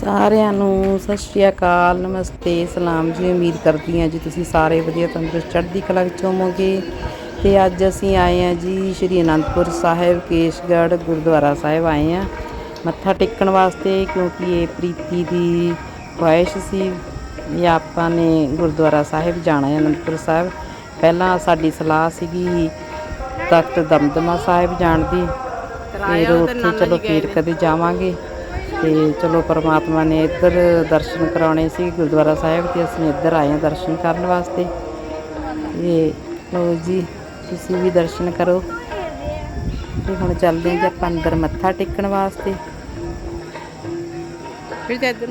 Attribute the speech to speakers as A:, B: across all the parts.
A: ਸਾਰਿਆਂ ਨੂੰ ਸਤਿ ਸ਼੍ਰੀ ਅਕਾਲ ਨਮਸਤੇ ਸਲਾਮ ਜੀ ਉਮੀਦ ਕਰਦੀ ਹਾਂ ਜੀ ਤੁਸੀਂ ਸਾਰੇ ਵਧੀਆ ਤੰਦਰੁਸਤ ਚੜ੍ਹਦੀ ਕਲਾ ਵਿੱਚ ਹੋਵੋਗੇ। ਤੇ ਅੱਜ ਅਸੀਂ ਆਏ ਹਾਂ ਜੀ ਸ਼੍ਰੀ ਅਨੰਦਪੁਰ ਸਾਹਿਬ ਕੇਸ਼ਗੜ੍ਹ ਗੁਰਦੁਆਰਾ ਸਾਹਿਬ ਆਏ ਹਾਂ। ਮੱਥਾ ਟੇਕਣ ਵਾਸਤੇ ਕਿਉਂਕਿ ਇਹ ਪ੍ਰੀਤੀ ਦੀ ਖੁਆਇਸ਼ ਸੀ ਵੀ ਆਪਾਂ ਨੇ ਗੁਰਦੁਆਰਾ ਸਾਹਿਬ ਜਾਣਾ ਹੈ ਅਨੰਦਪੁਰ ਸਾਹਿਬ। ਪਹਿਲਾਂ ਸਾਡੀ ਸਲਾਹ ਸੀਗੀ ਤਖਤ ਦਮਦਮਾ ਸਾਹਿਬ ਜਾਣ ਦੀ ਫਿਰ ਉੱਥੇ ਚਲੋ ਫਿਰ ਕਦੇ ਜਾਵਾਂਗੇ। ਤੇ ਚਲੋ ਪਰਮਾਤਮਾ ਨੇ ਇੱਧਰ ਦਰਸ਼ਨ ਕਰਾਉਣੇ ਸੀ ਗੁਰਦੁਆਰਾ ਸਾਹਿਬ ਤੇ ਅਸੀਂ ਇੱਧਰ ਆਏ ਹਾਂ ਦਰਸ਼ਨ ਕਰਨ ਵਾਸਤੇ। ਤੇ ਲੋ ਜੀ, ਤੁਸੀਂ ਵੀ ਦਰਸ਼ਨ ਕਰੋ। ਤੇ ਹੁਣ ਚੱਲਦੇ ਹਾਂ ਜੀ ਆਪਾਂ ਅੰਦਰ ਮੱਥਾ ਟੇਕਣ ਵਾਸਤੇ। ਫਿਰ ਇੱਧਰ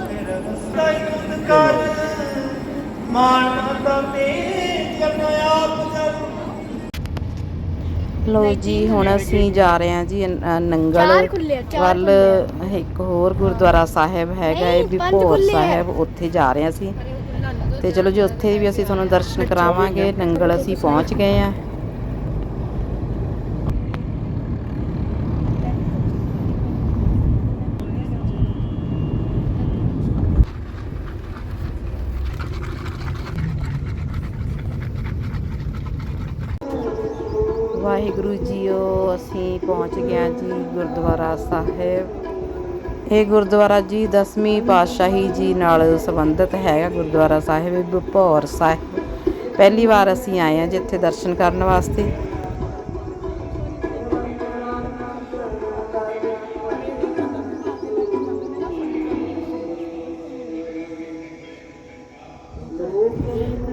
B: ਕਰ ਮੇ ਜਨ ਆਪ ਜਨ
A: ਲੋ ਜੀ ਹੁਣ ਅਸੀਂ ਜਾ ਰਹੇ ਹਾਂ ਜੀ ਅਨ- ਨੰਗਲ
C: ਚਾਰ ਖੁੱਲੇ ਆ, ਚਾਰ
A: ਵੱਲ ਇੱਕ ਹੋਰ ਗੁਰਦੁਆਰਾ ਸਾਹਿਬ ਹੈਗਾ ਹੈ
C: ਨਹੀਂ,
A: ਵੀ
C: ਪੰਜ
A: ਭੋਰ
C: ਖੁੱਲੇ ਆ।
A: ਸਾਹਿਬ ਉੱਥੇ ਜਾ ਰਹੇ ਹਾਂ ਅਸੀਂ। ਤੇ ਚਲੋ ਜੀ ਉੱਥੇ ਵੀ ਅਸੀਂ ਤੁਹਾਨੂੰ ਦਰਸ਼ਨ ਕਰਾਵਾਂਗੇ। ਨੰਗਲ ਅਸੀਂ ਪਹੁੰਚ ਗਏ ਆ ਵਾਹਿਗੁਰੂ ਜੀਓ, ਅਸੀਂ ਪਹੁੰਚ ਗਏ ਜੀ ਗੁਰਦੁਆਰਾ ਸਾਹਿਬ। ਇਹ ਗੁਰਦੁਆਰਾ ਜੀ 10ਵੀਂ ਪਾਤਸ਼ਾਹੀ ਜੀ ਨਾਲ ਸੰਬੰਧਿਤ ਹੈਗਾ ਗੁਰਦੁਆਰਾ ਸਾਹਿਬ ਭਪੌਰ ਸਾਹਿਬ। ਪਹਿਲੀ ਵਾਰ ਅਸੀਂ ਆਏ ਹਾਂ ਜਿੱਥੇ ਦਰਸ਼ਨ ਕਰਨ ਵਾਸਤੇ।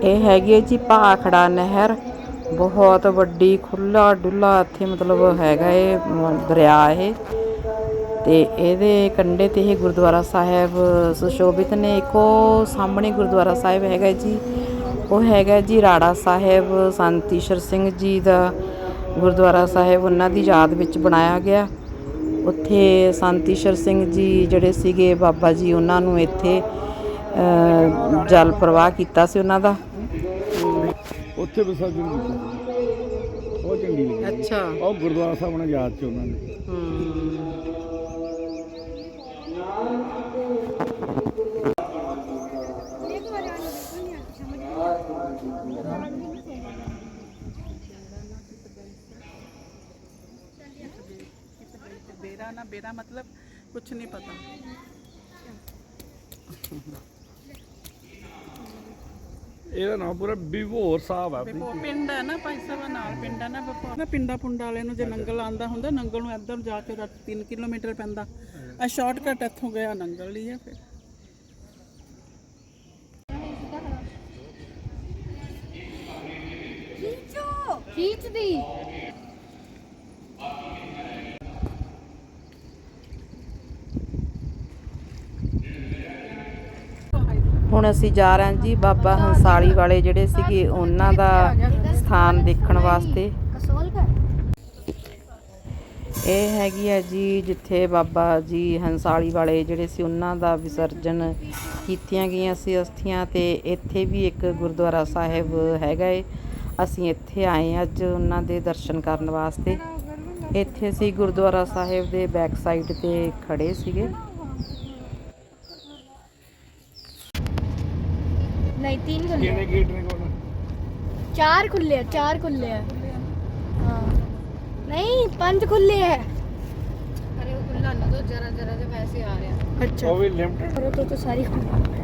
A: ਇਹ ਹੈਗੀ ਹੈ ਜੀ ਭਾਖੜਾ ਨਹਿਰ। ਬਹੁਤ ਵੱਡੀ ਖੁੱਲਾ ਡੁੱਲਾ ਇੱਥੇ ਮਤਲਬ ਹੈਗਾ ਇਹ ਦਰਿਆ ਇਹ। ਤੇ ਇਹਦੇ ਕੰਢੇ ਤੇ ਇਹ ਗੁਰਦੁਆਰਾ ਸਾਹਿਬ ਸੁਸ਼ੋਭਿਤ ਨੇ। ਇੱਕੋ ਸਾਹਮਣੇ ਗੁਰਦੁਆਰਾ ਸਾਹਿਬ ਹੈਗਾ ਜੀ। ਉਹ ਹੈਗਾ ਜੀ ਰਾੜਾ ਸਾਹਿਬ, ਸੰਤ ਈਸ਼ਰ ਸਿੰਘ ਜੀ ਦਾ ਗੁਰਦੁਆਰਾ ਸਾਹਿਬ। ਉਹਨਾਂ ਦੀ ਯਾਦ ਵਿੱਚ ਬਣਾਇਆ ਗਿਆ। ਉੱਥੇ ਸੰਤ ਈਸ਼ਰ ਸਿੰਘ ਜੀ ਜਿਹੜੇ ਸੀਗੇ ਬਾਬਾ ਜੀ, ਉਹਨਾਂ ਨੂੰ ਇੱਥੇ ਜਲ ਪ੍ਰਵਾਹ ਕੀਤਾ ਸੀ ਉਹਨਾਂ ਦਾ।
D: ਉੱਥੇ ਵਿਸਰਜਨ ਕੀਤਾ ਉਹ ਚੰਗੀ ਲੱਗੀ
A: ਅੱਛਾ
D: ਉਹ ਗੁਰਦੁਆਰਾ ਸਾਹਿਬ ਨੇ ਯਾਦ ਚ ਉਹਨਾਂ ਨੇ
E: बेरा ना बेरा मतलब कुछ नहीं पता
D: ਇਹਦਾ ਨਾਮ ਪੂਰਾ ਬਿਵੋਰ ਸਾਹਿਬ ਆ
E: ਉਹ ਪਿੰਡ ਹੈ ਨਾ ਭਾਈ ਸਾਹਿਬ ਨਾਲ ਪਿੰਡ ਹੈ ਨਾ ਬਪੌਰ ਨਾ ਪਿੰਡਾ ਪੁੰਡਾ ਵਾਲੇ ਨੂੰ ਜੇ ਨੰਗਲ ਆਂਦਾ ਹੁੰਦਾ ਨੰਗਲ ਨੂੰ ਇੱਧਰ ਜਾ ਕੇ 3 ਕਿਲੋਮੀਟਰ ਪੈਂਦਾ। ਆ ਸ਼ਾਰਟਕਟ ਇੱਥੋਂ ਗਿਆ ਨੰਗਲ ਲਈ ਹੈ ਫਿਰ।
C: ਖੀਚੋ। ਖੀਚਦੀ।
A: ਹੁਣ ਅਸੀਂ ਜਾ ਰਹੇ ਹਾਂ ਜੀ ਬਾਬਾ ਹੰਸਾਲੀ ਵਾਲੇ ਜਿਹੜੇ ਸੀਗੇ, ਉਹਨਾਂ ਦਾ ਸਥਾਨ ਦੇਖਣ ਵਾਸਤੇ। ਇਹ ਹੈਗੀ ਹੈ ਜੀ ਜਿੱਥੇ ਬਾਬਾ ਜੀ ਹੰਸਾਲੀ ਵਾਲੇ ਜਿਹੜੇ ਸੀ, ਉਹਨਾਂ ਦਾ ਵਿਸਰਜਨ ਕੀਤੀਆਂ ਗਈਆਂ ਸੀ ਅਸਥੀਆਂ ਤੇ ਇੱਥੇ ਵੀ ਇੱਕ ਗੁਰਦੁਆਰਾ ਸਾਹਿਬ ਹੈਗਾ ਏ। ਅਸੀਂ ਇੱਥੇ ਆਏ ਅੱਜ ਉਹਨਾਂ ਦੇ ਦਰਸ਼ਨ ਕਰਨ ਵਾਸਤੇ। ਇੱਥੇ ਅਸੀਂ ਗੁਰਦੁਆਰਾ ਸਾਹਿਬ ਦੇ ਬੈਕ ਸਾਈਡ ਤੇ ਖੜੇ ਸੀਗੇ।
D: ਕਿੰਨੇ ਗੇਟ ਨੇ ਕੋਲ?
C: ਚਾਰ ਖੁੱਲੇ ਆ ਚਾਰ ਖੁੱਲੇ ਆ। ਹਾਂ। ਨਹੀਂ ਪੰਜ ਖੁੱਲੇ ਆ।
F: ਅਰੇ ਉਹ ਖੁੱਲਾ ਨਾ ਦੋ ਜਰਾ ਜਰਾ ਦੇ ਪੈਸੇ ਆ ਰਿਹਾ।
C: ਅੱਛਾ।
D: ਉਹ ਵੀ ਲਿਮਟਿਡ
C: ਔਰ ਉਹ ਤੋਂ ਤਾਂ ਸਾਰੀ ਖੁੱਲੇ